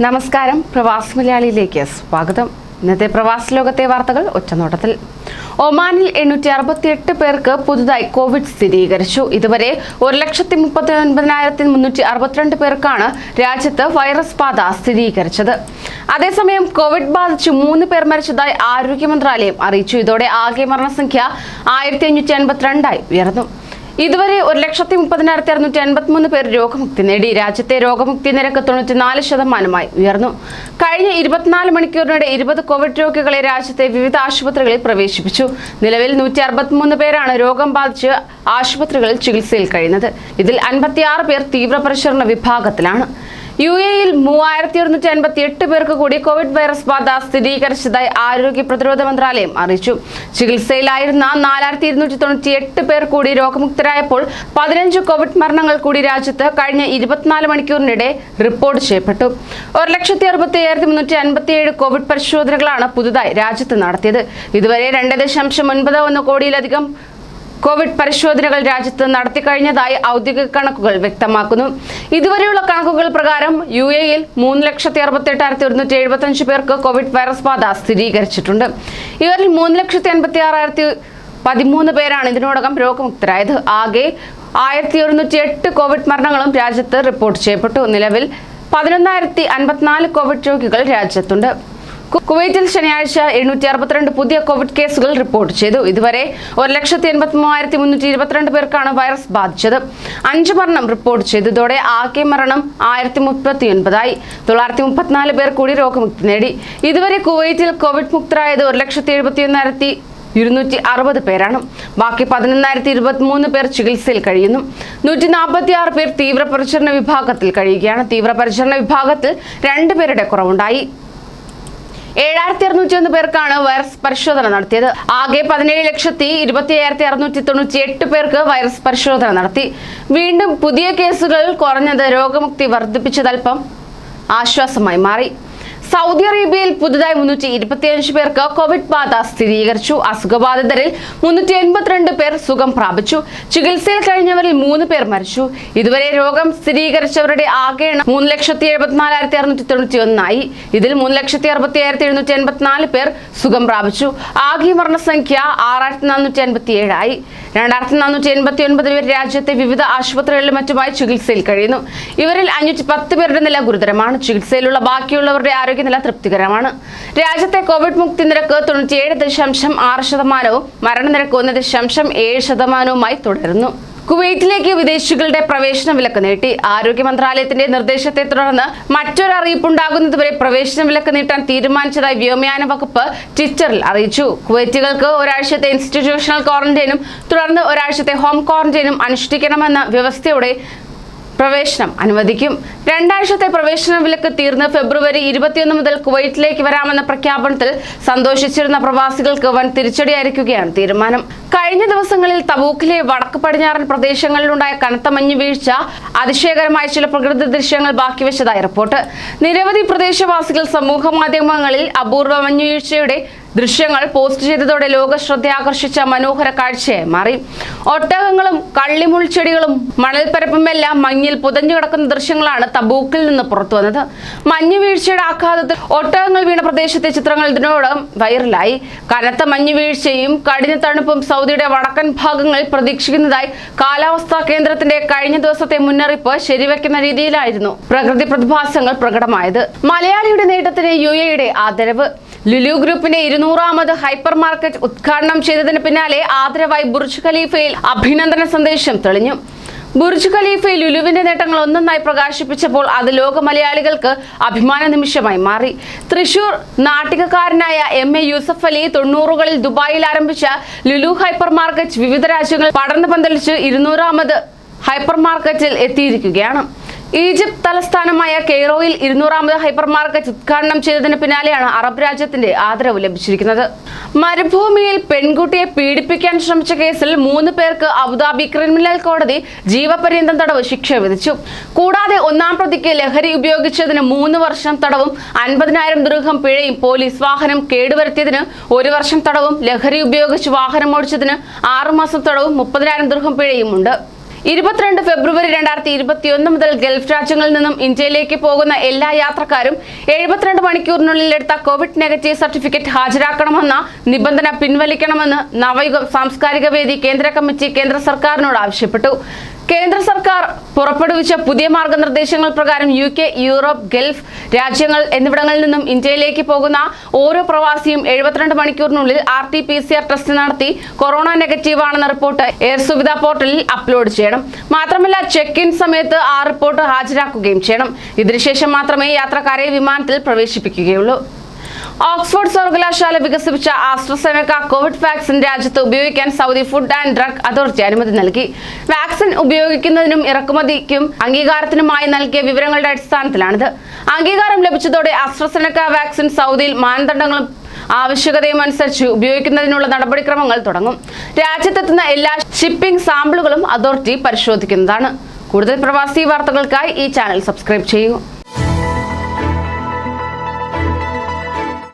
നമസ്കാരം. പ്രവാസി മലയാളിയിലേക്ക് സ്വാഗതം. ഇന്നത്തെ പ്രവാസ ലോകത്തെ വാർത്തകൾ ഒറ്റനോട്ടത്തിൽ. ഒമാനിൽ എണ്ണൂറ്റി അറുപത്തിയെട്ട് പേർക്ക് പുതുതായി കോവിഡ് സ്ഥിരീകരിച്ചു. ഇതുവരെ ഒരു ലക്ഷത്തി മുപ്പത്തി ഒൻപതിനായിരത്തി മുന്നൂറ്റി അറുപത്തിരണ്ട് പേർക്കാണ് രാജ്യത്ത് വൈറസ് ബാധ സ്ഥിരീകരിച്ചത്. അതേസമയം കോവിഡ് ബാധിച്ച് മൂന്ന് പേർ മരിച്ചതായി ആരോഗ്യ മന്ത്രാലയം അറിയിച്ചു. ഇതോടെ ആകെ മരണസംഖ്യ ആയിരത്തി അഞ്ഞൂറ്റി അൻപത്തിരണ്ടായി ഉയർന്നു. ഇതുവരെ ഒരു ലക്ഷത്തി മുപ്പതിനായിരത്തി അറുന്നൂറ്റി അൻപത്തിമൂന്ന് പേർ രോഗമുക്തി നേടി. രാജ്യത്തെ രോഗമുക്തി നിരക്ക് തൊണ്ണൂറ്റിനാല് ശതമാനമായി ഉയർന്നു. കഴിഞ്ഞ ഇരുപത്തിനാല് മണിക്കൂറിനിടെ ഇരുപത് കോവിഡ് രോഗികളെ രാജ്യത്തെ വിവിധ ആശുപത്രികളിൽ പ്രവേശിപ്പിച്ചു. നിലവിൽ നൂറ്റി അറുപത്തിമൂന്ന് പേരാണ് രോഗം ബാധിച്ച് ആശുപത്രികളിൽ ചികിത്സയിൽ കഴിയുന്നത്. ഇതിൽ അൻപത്തിയാറ് പേർ തീവ്രപരിശോധന വിഭാഗത്തിലാണ്. യു എയിൽ മൂവായിരത്തി ഒരുന്നൂറ്റി അൻപത്തി എട്ട് പേർക്ക് കൂടി കോവിഡ് വൈറസ് ബാധ സ്ഥിരീകരിച്ചതായി ആരോഗ്യ പ്രതിരോധ മന്ത്രാലയം അറിയിച്ചു. ചികിത്സയിലായിരുന്ന നാലായിരത്തി ഇരുന്നൂറ്റി തൊണ്ണൂറ്റി എട്ട് പേർ കൂടി രോഗമുക്തരായപ്പോൾ പതിനഞ്ച് കോവിഡ് മരണങ്ങൾ കൂടി രാജ്യത്ത് കഴിഞ്ഞ ഇരുപത്തിനാല് മണിക്കൂറിനിടെ റിപ്പോർട്ട് ചെയ്യപ്പെട്ടു. ഒരു ലക്ഷത്തി അറുപത്തി അയ്യായിരത്തി മുന്നൂറ്റി അൻപത്തി ഏഴ് കോവിഡ് പരിശോധനകളാണ് പുതുതായി രാജ്യത്ത് നടത്തിയത്. ഇതുവരെ രണ്ട് ദശാംശം ഒൻപത് ഒന്ന് കോടിയിലധികം കോവിഡ് പരിശോധനകൾ രാജ്യത്ത് നടത്തിക്കഴിഞ്ഞതായി ഔദ്യോഗിക കണക്കുകൾ വ്യക്തമാക്കുന്നു. ഇതുവരെയുള്ള കണക്കുകൾ പ്രകാരം യു എയിൽ മൂന്ന് ലക്ഷത്തി അറുപത്തി എട്ടായിരത്തി ഒരുന്നൂറ്റി എഴുപത്തി അഞ്ച് പേർക്ക് കോവിഡ് വൈറസ് ബാധ സ്ഥിരീകരിച്ചിട്ടുണ്ട്. ഇവരിൽ മൂന്ന് ലക്ഷത്തി അൻപത്തി ആറായിരത്തി പതിമൂന്ന് പേരാണ് ഇതിനോടകം രോഗമുക്തരായത്. ആകെ ആയിരത്തി ഒരുന്നൂറ്റി എട്ട് കോവിഡ് മരണങ്ങളും രാജ്യത്ത് റിപ്പോർട്ട് ചെയ്യപ്പെട്ടു. നിലവിൽ പതിനൊന്നായിരത്തി അൻപത്തിനാല് കോവിഡ് രോഗികൾ രാജ്യത്തുണ്ട്. കുവൈറ്റിൽ ശനിയാഴ്ച എണ്ണൂറ്റി അറുപത്തിരണ്ട് പുതിയ കോവിഡ് കേസുകൾ റിപ്പോർട്ട് ചെയ്തു. ഇതുവരെ ഒരു ലക്ഷത്തി എൺപത്തി മൂവായിരത്തി മുന്നൂറ്റി ഇരുപത്തിരണ്ട് പേർക്കാണ് വൈറസ് ബാധിച്ചത്. അഞ്ച് മരണം റിപ്പോർട്ട് ചെയ്തതോടെ ആകെ മരണം ആയിരത്തി മുപ്പത്തി ഒൻപതായി തൊള്ളായിരത്തി മുപ്പത്തിനാല് പേർ കൂടി രോഗമുക്തി നേടി. ഇതുവരെ കുവൈറ്റിൽ കോവിഡ് മുക്തരായത് ഒരു ലക്ഷത്തി എഴുപത്തി ഒന്നായിരത്തി ഇരുന്നൂറ്റി അറുപത് പേരാണ്. ബാക്കി പതിനൊന്നായിരത്തി ഇരുപത്തി മൂന്ന് പേർ ചികിത്സയിൽ കഴിയുന്നു. നൂറ്റി നാൽപ്പത്തി ആറ് പേർ തീവ്രപരിചരണ വിഭാഗത്തിൽ കഴിയുകയാണ്. തീവ്രപരിചരണ വിഭാഗത്തിൽ രണ്ട് പേരുടെ കുറവുണ്ടായി. ഏഴായിരത്തി അറുന്നൂറ്റി ഒന്ന് പേർക്കാണ് വൈറസ് പരിശോധന നടത്തിയത്. ആകെ പതിനേഴ് ലക്ഷത്തി ഇരുപത്തി അയ്യായിരത്തി അറുന്നൂറ്റി തൊണ്ണൂറ്റി എട്ട് പേർക്ക് വൈറസ് പരിശോധന നടത്തി. വീണ്ടും പുതിയ കേസുകൾ കുറഞ്ഞത് രോഗമുക്തി വർദ്ധിപ്പിച്ചതൽപ്പം ആശ്വാസമായി മാറി. സൗദി അറേബ്യയിൽ പുതുതായി മുന്നൂറ്റി ഇരുപത്തിയഞ്ച് പേർക്ക് കോവിഡ് ബാധ സ്ഥിരീകരിച്ചു. അസുഖബാധിതരിൽ മുന്നൂറ്റി എൺപത്തിരണ്ട് പേർ സുഖം പ്രാപിച്ചു. ചികിത്സയിൽ കഴിഞ്ഞവരിൽ മൂന്ന് പേർ മരിച്ചു. ഇതുവരെ രോഗം സ്ഥിരീകരിച്ചവരുടെ ആകെ എണ്ണം മൂന്ന് ലക്ഷത്തി എഴുപത്തിനാലായിരത്തി അറുന്നൂറ്റി തൊണ്ണൂറ്റി ഒന്നായി ഇതിൽ മൂന്ന് ലക്ഷത്തി അറുപത്തി ആയിരത്തി എഴുന്നൂറ്റി എൺപത്തിനാല് പേർ സുഖം പ്രാപിച്ചു. ആകെ മരണസംഖ്യ ആറായിരത്തി നാനൂറ്റി അൻപത്തി ഏഴായി രണ്ടായിരത്തി നാനൂറ്റി എൺപത്തി ഒൻപത് പേർ രാജ്യത്തെ വിവിധ ആശുപത്രികളിലും മറ്റുമായി ചികിത്സയിൽ കഴിയുന്നു. ഇവരിൽ അഞ്ഞൂറ്റി പത്ത് പേരുടെ നില ഗുരുതരമാണ്. ചികിത്സയിലുള്ള ബാക്കിയുള്ളവരുടെ ആരോഗ്യനില തൃപ്തികരമാണ്. രാജ്യത്തെ കോവിഡ് മുക്തി നിരക്ക് തൊണ്ണൂറ്റിയേഴ് ദശാംശം ആറ് ശതമാനവും മരണനിരക്ക് ഒന്ന് ദശാംശം ഏഴ് ശതമാനവുമായി തുടരുന്നു. കുവൈറ്റിലേക്ക് വിദേശികളുടെ പ്രവേശന വിലക്ക് നീട്ടി. ആരോഗ്യ മന്ത്രാലയത്തിന്റെ നിർദ്ദേശത്തെ തുടർന്ന് മറ്റൊരു അറിയിപ്പുണ്ടാകുന്നതുവരെ പ്രവേശന വിലക്ക് നീട്ടാൻ തീരുമാനിച്ചതായി വ്യോമയാന വകുപ്പ് ട്വിറ്ററിൽ അറിയിച്ചു. കുവൈറ്റുകൾക്ക് ഒരാഴ്ചത്തെ ഇൻസ്റ്റിറ്റ്യൂഷണൽ ക്വാറന്റൈനും തുടർന്ന് ഒരാഴ്ചത്തെ ഹോം ക്വാറന്റൈനും അനുഷ്ഠിക്കണമെന്ന വ്യവസ്ഥയോടെ പ്രവേശനം അനുവദിക്കും. രണ്ടാഴ്ചത്തെ പ്രവേശന വിലക്ക് തീർന്ന് ഫെബ്രുവരി ഇരുപത്തിയൊന്ന് മുതൽ കുവൈറ്റിലേക്ക് വരാമെന്ന പ്രഖ്യാപനത്തിൽ സന്തോഷിച്ചിരുന്ന പ്രവാസികൾക്ക് വൻ തിരിച്ചടിയായിരിക്കുകയാണ് തീരുമാനം. കഴിഞ്ഞ ദിവസങ്ങളിൽ തബൂക്കിലെ വടക്ക് പടിഞ്ഞാറൻ പ്രദേശങ്ങളിലുണ്ടായ കനത്ത മഞ്ഞ് വീഴ്ച അതിശയകരമായ ചില പ്രകൃതി ദൃശ്യങ്ങൾ ബാക്കിവെച്ചതായി റിപ്പോർട്ട്. നിരവധി പ്രദേശവാസികൾ സമൂഹ മാധ്യമങ്ങളിൽ അപൂർവ മഞ്ഞുവീഴ്ചയുടെ ദൃശ്യങ്ങൾ പോസ്റ്റ് ചെയ്തതോടെ ലോക ശ്രദ്ധ ആകർഷിച്ച മനോഹര കാഴ്ചയായി മാറി. ഒട്ടകങ്ങളും കള്ളിമുൾച്ചെടികളും മണൽപ്പരപ്പുമെല്ലാം മഞ്ഞിൽ പുതഞ്ഞു കിടക്കുന്ന ദൃശ്യങ്ങളാണ് തബൂക്കിൽ നിന്ന് പുറത്തു വന്നത്. മഞ്ഞു വീഴ്ചയുടെ ആഘാതത്തിൽ ഒട്ടകങ്ങൾ വീണ പ്രദേശത്തെ ചിത്രങ്ങൾ ഇതിനോട് വൈറലായി. കനത്ത മഞ്ഞു വീഴ്ചയും കഠിന തണുപ്പും സൗദിയുടെ വടക്കൻ ഭാഗങ്ങൾ പ്രതീക്ഷിക്കുന്നതായി കാലാവസ്ഥാ കേന്ദ്രത്തിന്റെ കഴിഞ്ഞ ദിവസത്തെ മുന്നറിയിപ്പ് ശരിവെക്കുന്ന രീതിയിലായിരുന്നു പ്രകൃതി പ്രതിഭാസങ്ങൾ പ്രകടമായത്. മലയാളിയുടെ നേട്ടത്തിന് യു എയുടെ ആദരവ്. ലുലു ഗ്രൂപ്പിന്റെ ഇരുന്നൂറാമത് ഹൈപ്പർ മാർക്കറ്റ് ഉദ്ഘാടനം ചെയ്തതിന് പിന്നാലെ ആദരവായി ബുർജ് ഖലീഫയിൽ അഭിനന്ദന സന്ദേശം തെളിഞ്ഞു. ബുർജ് ഖലീഫയിൽ ലുലുവിന്റെ നേട്ടങ്ങൾ ഒന്നൊന്നായി പ്രകാശിപ്പിച്ചപ്പോൾ അത് ലോക മലയാളികൾക്ക് അഭിമാന നിമിഷമായി മാറി. തൃശൂർ നാട്ടികക്കാരനായ എം എ യൂസഫ് അലി തൊണ്ണൂറുകളിൽ ദുബായിൽ ആരംഭിച്ച ലുലു ഹൈപ്പർ മാർക്കറ്റ് വിവിധ രാജ്യങ്ങൾ പടർന്നു പന്തലിച്ച് ഇരുന്നൂറാമത് ഹൈപ്പർ മാർക്കറ്റിൽ എത്തിയിരിക്കുകയാണ്. ഈജിപ്ത് തലസ്ഥാനമായ കെയ്റോയിൽ ഇരുന്നൂറാമത് ഹൈപ്പർ മാർക്കറ്റ് ഉദ്ഘാടനം ചെയ്തതിന് പിന്നാലെയാണ് അറബ് രാജ്യത്തിന്റെ ആദരവ് ലഭിച്ചിരിക്കുന്നത്. മരുഭൂമിയിൽ പെൺകുട്ടിയെ പീഡിപ്പിക്കാൻ ശ്രമിച്ച കേസിൽ മൂന്ന് പേർക്ക് അബുദാബി ക്രിമിനൽ കോടതി ജീവപര്യന്തം തടവ് ശിക്ഷ വിധിച്ചു. കൂടാതെ ഒന്നാം പ്രതിക്ക് ലഹരി ഉപയോഗിച്ചതിന് മൂന്ന് വർഷം തടവും അൻപതിനായിരം ദൃഹം പിഴയും പോലീസ് വാഹനം കേടുവരുത്തിയതിന് ഒരു വർഷം തടവും ലഹരി ഉപയോഗിച്ച് വാഹനം ഓടിച്ചതിന് ആറുമാസം തടവും മുപ്പതിനായിരം ദൃഹം പിഴയും ഉണ്ട് ഇരുപത്തിരണ്ട് ഫെബ്രുവരി രണ്ടായിരത്തി ഇരുപത്തിയൊന്ന് മുതൽ ഗൾഫ് രാജ്യങ്ങളിൽ നിന്നും ഇന്ത്യയിലേക്ക് പോകുന്ന എല്ലാ യാത്രക്കാരും എഴുപത്തിരണ്ട് മണിക്കൂറിനുള്ളിൽ എടുത്ത കോവിഡ് നെഗറ്റീവ് സർട്ടിഫിക്കറ്റ് ഹാജരാക്കണമെന്ന നിബന്ധന പിൻവലിക്കണമെന്ന് നവയുഗം സാംസ്കാരിക വേദി കേന്ദ്ര കമ്മിറ്റി കേന്ദ്ര സർക്കാരിനോട് ആവശ്യപ്പെട്ടു. കേന്ദ്ര സർക്കാർ പുറപ്പെടുവിച്ച പുതിയ മാർഗനിർദ്ദേശങ്ങൾ പ്രകാരം യു കെ യൂറോപ്പ് ഗൾഫ് രാജ്യങ്ങൾ എന്നിവിടങ്ങളിൽ നിന്നും ഇന്ത്യയിലേക്ക് പോകുന്ന ഓരോ പ്രവാസിയും എഴുപത്തിരണ്ട് മണിക്കൂറിനുള്ളിൽ R T P C R test നടത്തി കൊറോണ നെഗറ്റീവ് ആണെന്ന റിപ്പോർട്ട് എയർ സുവിധ പോർട്ടലിൽ അപ്ലോഡ് ചെയ്യണം. മാത്രമല്ല ചെക്ക് ഇൻ സമയത്ത് ആ റിപ്പോർട്ട് ഹാജരാക്കുകയും ചെയ്യണം. ഇതിനുശേഷം മാത്രമേ യാത്രക്കാരെ വിമാനത്തിൽ പ്രവേശിപ്പിക്കുകയുള്ളൂ. ഓക്സ്ഫോർഡ് സർവകലാശാല വികസിപ്പിച്ച ആസ്ട്രസെനക്ക കോവിഡ് വാക്സിൻ രാജ്യത്ത് ഉപയോഗിക്കാൻ Saudi food and drug authority അനുമതി നൽകി. വാക്സിൻ ഉപയോഗിക്കുന്നതിനും ഇറക്കുമതിക്കും അംഗീകാരത്തിനുമായി നൽകിയ വിവരങ്ങളുടെ അടിസ്ഥാനത്തിലാണിത്. അംഗീകാരം ലഭിച്ചതോടെ ആസ്ട്രസെനക്ക വാക്സിൻ സൗദിയിൽ മാനദണ്ഡങ്ങളും ആവശ്യകതയും അനുസരിച്ച് ഉപയോഗിക്കുന്നതിനുള്ള നടപടിക്രമങ്ങൾ തുടങ്ങും. രാജ്യത്തെത്തുന്ന എല്ലാ ഷിപ്പിംഗ് സാമ്പിളുകളും അതോറിറ്റി പരിശോധിക്കുന്നതാണ്. കൂടുതൽ പ്രവാസി വാർത്തകൾക്കായി ഈ ചാനൽ സബ്സ്ക്രൈബ് ചെയ്യൂ.